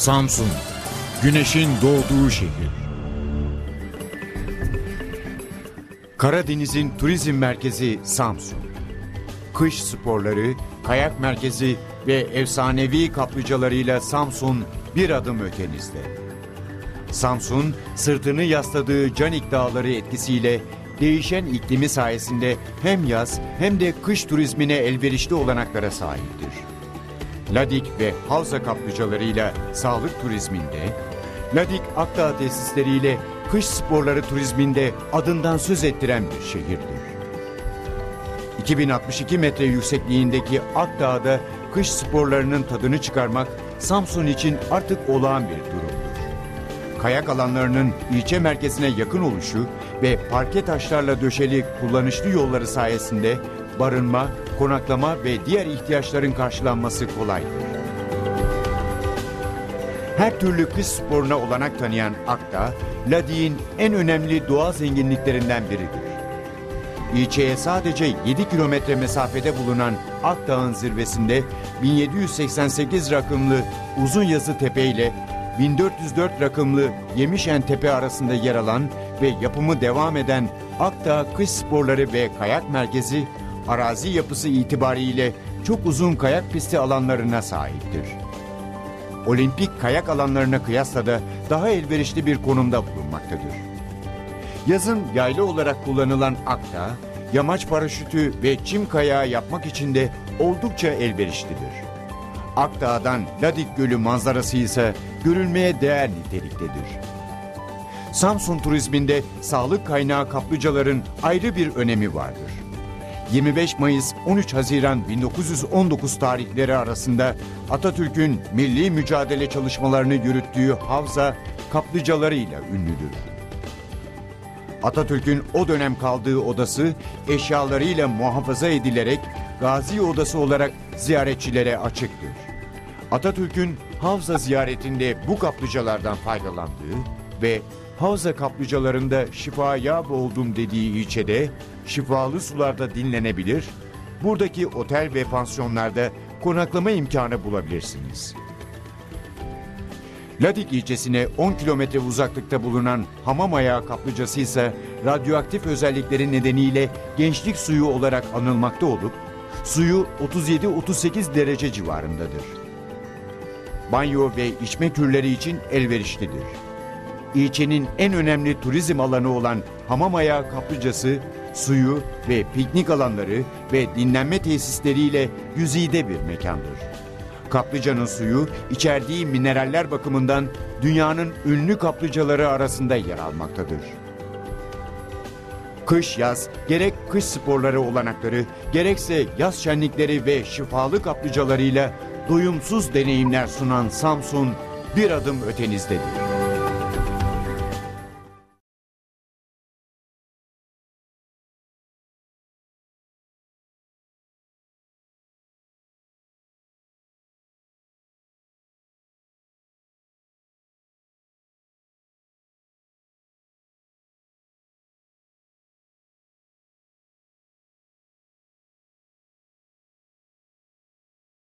Samsun, güneşin doğduğu şehir. Karadeniz'in turizm merkezi Samsun. Kış sporları, kayak merkezi ve efsanevi kaplıcalarıyla Samsun bir adım ötenizde. Samsun, sırtını yasladığı Canik Dağları etkisiyle değişen iklimi sayesinde hem yaz hem de kış turizmine elverişli olanaklara sahiptir. Ladik ve Havza kaplıcalarıyla sağlık turizminde, Ladik Akdağ tesisleriyle kış sporları turizminde adından söz ettiren bir şehirdir. 2062 metre yüksekliğindeki Akdağ'da kış sporlarının tadını çıkarmak Samsun için artık olağan bir durumdur. Kayak alanlarının ilçe merkezine yakın oluşu ve parke taşlarla döşeli kullanışlı yolları sayesinde barınma, konaklama ve diğer ihtiyaçların karşılanması kolaydır. Her türlü kış sporuna olanak tanıyan Akdağ, Ladik'in en önemli doğa zenginliklerinden biridir. İlçeye sadece 7 kilometre mesafede bulunan Akdağ'ın zirvesinde 1788 rakımlı Uzun Yazı Tepe ile 1404 rakımlı Yemişen Tepe arasında yer alan ve yapımı devam eden Akdağ Kış Sporları ve Kayak Merkezi, arazi yapısı itibariyle çok uzun kayak pisti alanlarına sahiptir. Olimpik kayak alanlarına kıyasla da daha elverişli bir konumda bulunmaktadır. Yazın yaylı olarak kullanılan Akdağ, yamaç paraşütü ve çim kayağı yapmak için de oldukça elverişlidir. Akdağ'dan Ladik Gölü manzarası ise görülmeye değer niteliktedir. Samsun turizminde sağlık kaynağı kaplıcaların ayrı bir önemi vardır. 25 Mayıs 13 Haziran 1919 tarihleri arasında Atatürk'ün milli mücadele çalışmalarını yürüttüğü havza kaplıcalarıyla ünlüdür. Atatürk'ün o dönem kaldığı odası eşyalarıyla muhafaza edilerek Gazi Odası olarak ziyaretçilere açıktır. Atatürk'ün Havza ziyaretinde bu kaplıcalardan faydalandığı ve Havza kaplıcalarında şifaya boğuldum dediği ilçede şifalı sularda dinlenebilir, buradaki otel ve pansiyonlarda konaklama imkanı bulabilirsiniz. Ladik ilçesine 10 kilometre uzaklıkta bulunan Hamam Ayağı kaplıcası ise radyoaktif özellikleri nedeniyle gençlik suyu olarak anılmakta olup suyu 37-38 derece civarındadır. Banyo ve içme türleri için elverişlidir. İlçenin en önemli turizm alanı olan Hamam Ayağı kaplıcası suyu ve piknik alanları ve dinlenme tesisleriyle yüzeyde bir mekandır. Kaplıcanın suyu içerdiği mineraller bakımından dünyanın ünlü kaplıcaları arasında yer almaktadır. Kış yaz gerek kış sporları olanakları gerekse yaz şenlikleri ve şifalı kaplıcalarıyla doyumsuz deneyimler sunan Samsun bir adım ötenizdedir.